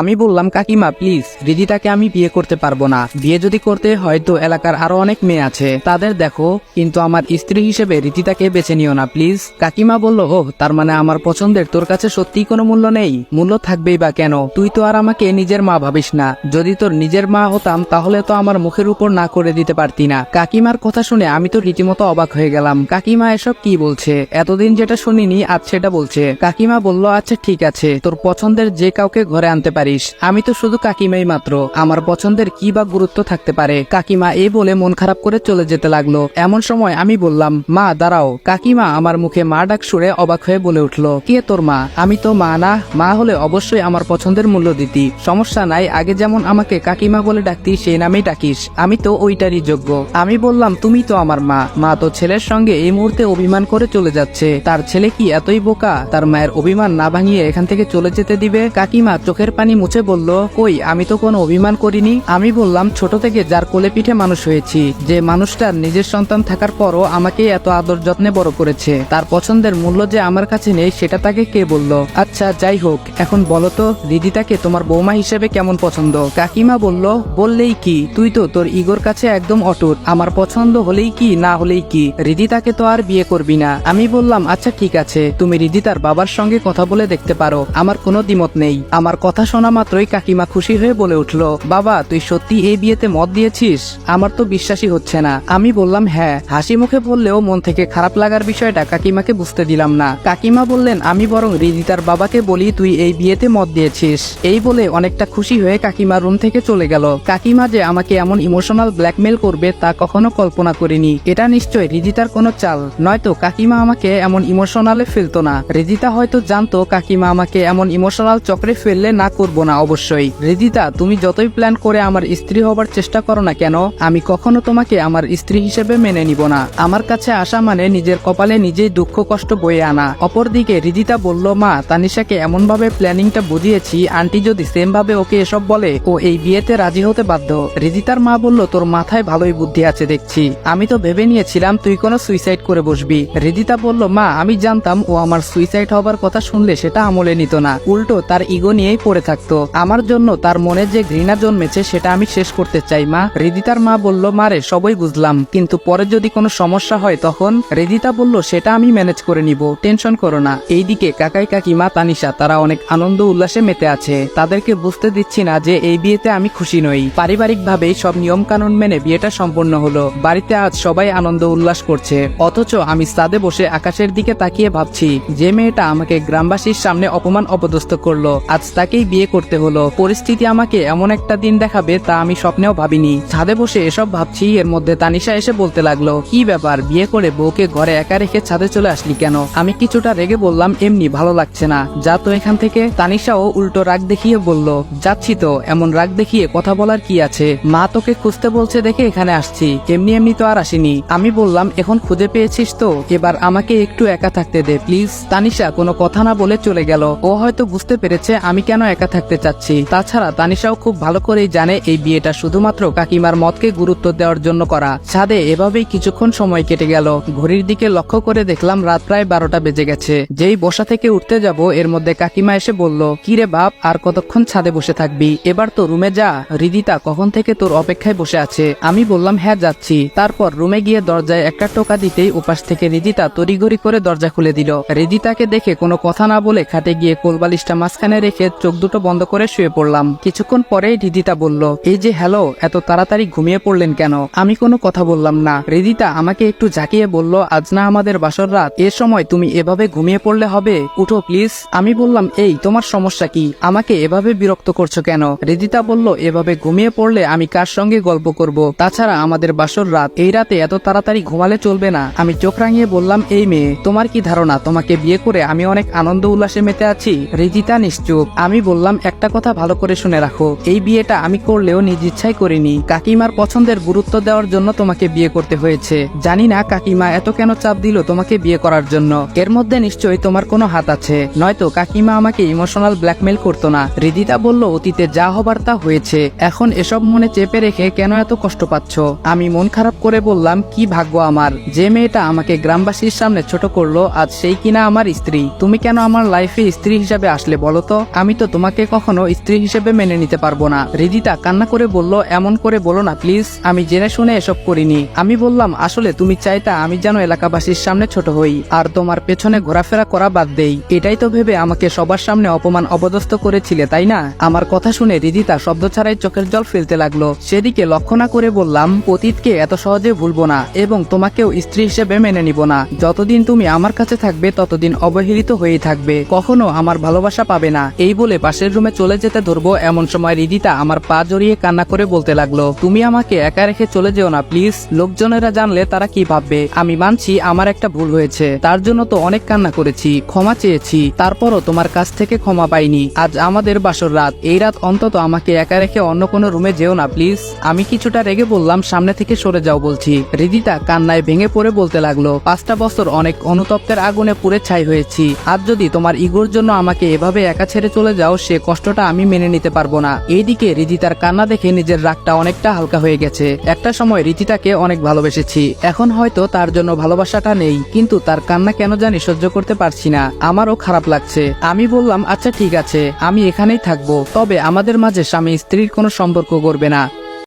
আমি বললাম, কাকিমা প্লিজ রিদিতাকে আমি বিয়ে করতে পারব না। বিয়ে যদি করতে হয় তো এলাকার আরও অনেক মেয়ে আছে। তাদের দেখো, কিন্তু আমার স্ত্রী হিসেবে রীতিতাকে বেছে নিও না প্লিজ কাকিমা বলল ও তার মানে আমার পছন্দের তোর কাছে সত্যিই কোনো মূল্য নেই? মূল্য থাকবেই বা কেন? তুই তো আর আমাকে নিজের মা ভাবিস না। যদি তোর নিজের মা হতাম, তাহলে তো আমার মুখের উপর না করে দিতে পারতি না। কাকিমার কথা শুনে আমি তো রীতিমতো অবাক হয়ে গেলাম। কাকিমা এসব কি বলছে? এতদিন যেটা শুনিনি, আজ সেটা বলছে। কাকিমা বলল আচ্ছা ঠিক আছে। তোর পছন্দের যে কাউকে ঘরে আনতে পারিস। আমি তো শুধু কাকিমাই মাত্র। আমার পছন্দের কি বা গুরুত্ব থাকতে পারে? কাকিমা এই বলে মন খারাপ করে চলে যেতে লাগল। এমন সময় আমি বললাম, মা, দাঁড়াও। কাকিমা আমার মুখে মা ডাক শুনে অবাক হয়ে বলে উঠল, কে তোর মা? আমি তো মা না। মা হলে অবশ্যই আমার পছন্দের মূল্য দিতি। সমস্যা নাই, আগে যেমন আমাকে কাকিমা বলে ডাকতি, সেই নামেই ডাকিস। আমি তো ওইটারই যোগ্য। আমি বললাম, তুমি তো আমার মা। মা তো ছেলের সঙ্গে এই মুহূর্তে অভিমান করে চলে যাচ্ছে। তার ছেলে কি এতই বোকা? তার মায়ের অভিমান না ভাঙিয়ে এখান থেকে চলে যেতে দিবে? কাকিমা চোখের পানি মুছে বলল, কই, আমি তো কোনো অভিমান করিনি। আমি বললাম, ছোট থেকে যার কোলে পিঠে মানুষ হয়েছি, যে মানুষটার নিজের সন্তান থাকার পরও আমাকে এত আদর যত্নে বড় করেছে। তার পছন্দের মূল্য যে আমার কাছে নেই, সেটা তাকে কে বলল? আচ্ছা যাই হোক, এখন বলো তো রিদিতাকে তোমার বৌমা হিসেবে কেমন পছন্দ? কাকিমা বলল, বললেই কি, তুই তো তোর ইগোর কাছে একদম অটুট। আমার পছন্দ হলেই কি, না হলেই কি রিদিতাকে তো আর বিয়ে করবি না। আমি বললাম আচ্ছা ঠিক আছে, তুমি রিদিতার বাবার সঙ্গে কথা বলে দেখতে পারো। আমার কোনো দ্বিমত নেই। আমার কথা শোনা মাত্রই কাকিমা খুশি হয়ে বলে উঠল, বাবা, তুই সত্যি এই বিয়েতে মত দিয়েছিস? আমার তো বিশ্বাসই হচ্ছে না। আমি বললাম হ্যাঁ। হাসি মুখে বললেও মন থেকে খারাপ লাগার বিষয়টা কাকিমাকে বুঝতে দিলাম না। কাকিমা বললেন, আমি বরং রিদিতার বাবাকে বলি, তুই এই বিয়েতে মত দিয়েছিস। এই বলে অনেকটা খুশি হয়ে কাকিমা রুম থেকে চলে গেল। কাকিমা যে আমাকে এমন ইমোশনাল ব্ল্যাকমেল করবে তা কখনো কল্পনা করিনি। এটা নিশ্চয় রিদিতার কোনো চাল। নয়তো কাকিমা আমাকে এমন ইমোশনালে ফেলতো না। রিদিতা হয়তো জানতো কাকিমা আমাকে এমন ইমোশনাল চক্রে ফেললে না করব না অবশ্যই। রিদিতা, তুমি যতই প্ল্যান করে আমার স্ত্রী হবার চেষ্টা করো না কেন, আমি কখনো তোমাকে আমার স্ত্রী হিসেবে মেনে নিব না। আমার কাছে আসা মানে নিজের কপালে নিজেই দুঃখ, কষ্ট বয়ে আনা। অপরদিকে রিদিতা বলল, মা, তানিশাকে এমন ভাবে প্ল্যানিংটা বুঝিয়েছি, আন্টি যদি সেম ভাবে ওকে এসব বলে, ও এই বিয়েতে রাজি হতে বাধ্য। রিদিতার মা বলল, তোর মাথায় ভালোই বুদ্ধি আছে দেখছি। আমি তো ভেবে নিয়েছিলাম তুই কোনো সুইসাইড করে বসবি। রিদিতা বলল, মা, আমি জানতাম ও আমার সুইসাইড হবার কথা শুনলে সেটা আমলে নিত না। উল্টো তার ইগো নিয়েই পড়ে থাকতো। আমার জন্য তার মনে যে ঘৃণা জন্মেছে সেটা আমি শেষ করতে চাই, মা। রিদিতার মা বলল মারে সবই বুঝলাম। কিন্তু পরে যদি কোনো সমস্যা হয় তখন? রিদিতা বলল, সেটা আমি ম্যানেজ করে নিব। টেনশন করো না। এইদিকে কাকাই, কাকিমা, তানিশা, তারা অনেক আনন্দ উল্লাসে মেতে আছে। তাদেরকে বুঝতে দিচ্ছি না যে এই বিয়েতে আমি খুশি নই। পারিবারিক ভাবেই সব নিয়ম কানুন মেনে বিয়েটা সম্পন্ন হলো। বাড়িতে আজ সবাই আনন্দ উল্লাস করছে। অথচ আমি সাদে বসে আকাশের দিকে তাকিয়ে ভাবছি, যে মেয়েটা আমাকে গ্রামবাসীর সামনে অপমান অপদস্থ করল। আজ তাকেই বিয়ে করতে হলো। পরিস্থিতি আমাকে এমন একটা দিন দেখাবে তা আমি স্বপ্নেও ভাবিনি। ছাদে বসে এসব ভাবছি, এর মধ্যে তানিশা এসে বলতে লাগল, কি ব্যাপার, বিয়ে করে বউকে ঘরে একা রেখে ছাদে চলে আসলি কেন? আমি কিছুটা রেগে বললাম, এমনি ভালো লাগছে না। যা তো এখান থেকে। তানিশাও উল্টো রাগ দেখিয়ে বলল, যাচ্ছি তো, এমন রাগ দেখিয়ে কথা বলার কি আছে? মা তোকে খুঁজতে বলছে দেখে এখানে আসছি, এমনি এমনি তো আর আসিনি। আমি বললাম, এখন খুঁজে পেয়েছিস তো? এবার আমাকে একটু একা থাকতে দে, প্লিজ। তানিশা কোনো কথা না বলে চলে গেল। ও হয়তো বুঝতে পেরেছে আমি কেন একা থাকতে চাচ্ছি। তাছাড়া তানিশাও খুব ভালো করেই জানে এই বিয়েটা শুধুমাত্র কাকিমার মতকে গুরুত্ব দেওয়ার জন্য করা। ছাদে এভাবেই কিছুক্ষণ সময় কেটে গেল। ঘড়ির দিকে লক্ষ্য করে দেখলাম রাত প্রায় বারোটা বেজে গেছে। যেই বসা থেকে উঠতে যাব, এর মধ্যে কাকিমা এসে বলল, কিরে বাপ, আর কতক্ষণ ছাদে বসে থাকবি? এবার তো রুমে যা। রিদিতা, কখন থেকে তোর অপেক্ষায় বসে আছে? আমি বললাম হ্যাঁ যাচ্ছি। তারপর রুমে গিয়ে দরজায় একটা টোকা দিতেই উপাস থেকে রিদিতা তড়িঘড়ি করে দরজা খুলে দিল। রিদিতাকে দেখে কোনো কথা না বলে খাটে গিয়ে কোলবালিশটা মাঝখানে রেখে চোখ দুটো বন্ধ করে শুয়ে পড়লাম। কিছুক্ষণ পরেই রিদিতা বলল, এই যে হ্যালো, এত তাড়াতাড়ি ঘুমিয়ে পড়লেন কেন? আমি কোনো কথা বললাম না। রিদিতা আমাকে একটু ঝাঁকিয়ে বলল, আজ না আমাদের বাসর রাত, এ সময় তুমি এভাবে ঘুমিয়ে পড়লে হবে? উঠো, প্লিজ। আমি বললাম, এই, তোমার সমস্যা কি? আমাকে এভাবে বিরক্ত করছ কেন? রিদিতা বলল, এভাবে ঘুমিয়ে পড়লে আমি কার সঙ্গে গল্প করব? তাছাড়া আমাদের বাসর রাত, এই রাতে এত তাড়াতাড়ি ঘুমালে চলবে না। আমি চোখ রাঙিয়ে বললাম, এই মেয়ে, তোমার কি ধারণা? তোমাকে বিয়ে করে আমি অনেক আনন্দ উল্লাসে মেতে আছি? রিদিতা নিশ্চুপ। আমি বললাম একটা কথা ভালো করে শুনে রাখো। এই বিয়েটা আমি করলেও নিজ ইচ্ছাই করিনি। কাকিমার পছন্দের গুরুত্ব দেওয়ার জন্য তোমাকে বিয়ে করতে হয়েছে। জানি না কাকিমা এত কেন চাপ দিল তোমাকে বিয়ে করার জন্য। এর মধ্যে নিশ্চয়ই তোমার কোনো হাত আছে। নয়তো কাকিমা আমাকে ইমোশনাল ব্ল্যাকমেল করতো না। রিদিতা বলল, অতীতে যা হবার তা হয়েছে। এখন এসব মনে চেপে রেখে কেন এত কষ্ট পাচ্ছ? আমি মন খারাপ করে বললাম, কি ভাগ্য আমার। যে মেয়েটা আমাকে গ্রামবাসীর সামনে ছোট করল, আজ সেই কিনা আমার স্ত্রী? তুমি কেন আমার লাইফে স্ত্রী হিসাবে আসলে বলো তো? আমি তো তোমাকে কখনো স্ত্রী হিসেবে মেনে নিতে পারব না। রিদিতা কান্না করে বলল, এমন করে বলো না, প্লিজ। আমি জেনে শুনে এসব করিনি। আমি বললাম, আসলে তুমি চাইতা আমি যেন এলাকাবাসীর সামনে ছোট হই, আর তোমার পেছনে ঘোরাফেরা করা বাদ দেই। এটাই তো ভেবে আমাকে সবার সামনে অপমান অপদস্থ করেছিলে, তাই না? আমার কথা শুনে রিদিতা শব্দ ছাড়াই চোখের জল ফেলতে লাগল। সেদিকে লক্ষ্য না করে বললাম অতীতকে এত সহজে ভুলবো না, এবং তোমাকেও স্ত্রী হিসেবে মেনে নিব না। যতদিন তুমি আমার কাছে থাকবে, ততদিন অবহেলিত হয়েই থাকবে। কখনো আমার ভালোবাসা পাবে না। এই বলে পাশের রুমে চলে যেতে ধরবো, এমন সময় রিদিতা আমার পা জড়িয়ে কান্না করে বলতে লাগল, তুমি আমাকে একা রেখে চলে যেও না, প্লিজ। লোকজনেরা জানলে তারা কি ভাববে? আমি মানছি আমার একটা ভুল হয়েছে। তার জন্য তো অনেক কান্না করেছি, ক্ষমা চেয়েছি। তারপরও তোমার কাছ থেকে ক্ষমা পাইনি। আজ আমাদের বাসর রাত। এই রাত অন্তত আমাকে একা রেখে অন্য কোনো রুমে যেও না, প্লিজ। আমি কিছুটা রেগে বললাম, সামনে থেকে সরে যাও, বলছি। রিদিতা কান্নায় ভেঙে পড়ে বলতে লাগল, পাঁচটা বছর অনেক অনুতপ্তের আগুনে পুড়ে ছাই হয়েছি। আজ যদি তোমার ইগোর জন্য আমাকে এভাবে একা ছেড়ে চলে যাও, সে কষ্টটা আমি মেনে নিতে পারব না। এইদিকে রীতি তার কান্না দেখে নিজের রাগটা অনেকটা হালকা হয়ে গেছে। একটা সময় রিদিতাকে অনেক ভালোবেসেছি। এখন হয়তো তার জন্য ভালোবাসাটা নেই, কিন্তু তার কান্না কেন জানি সহ্য করতে পারছি না। আমারও খারাপ লাগছে। আমি বললাম আচ্ছা ঠিক আছে। আমি এখানেই থাকব। তবে আমাদের মাঝে স্বামী স্ত্রীর কোনো সম্পর্ক করবে না।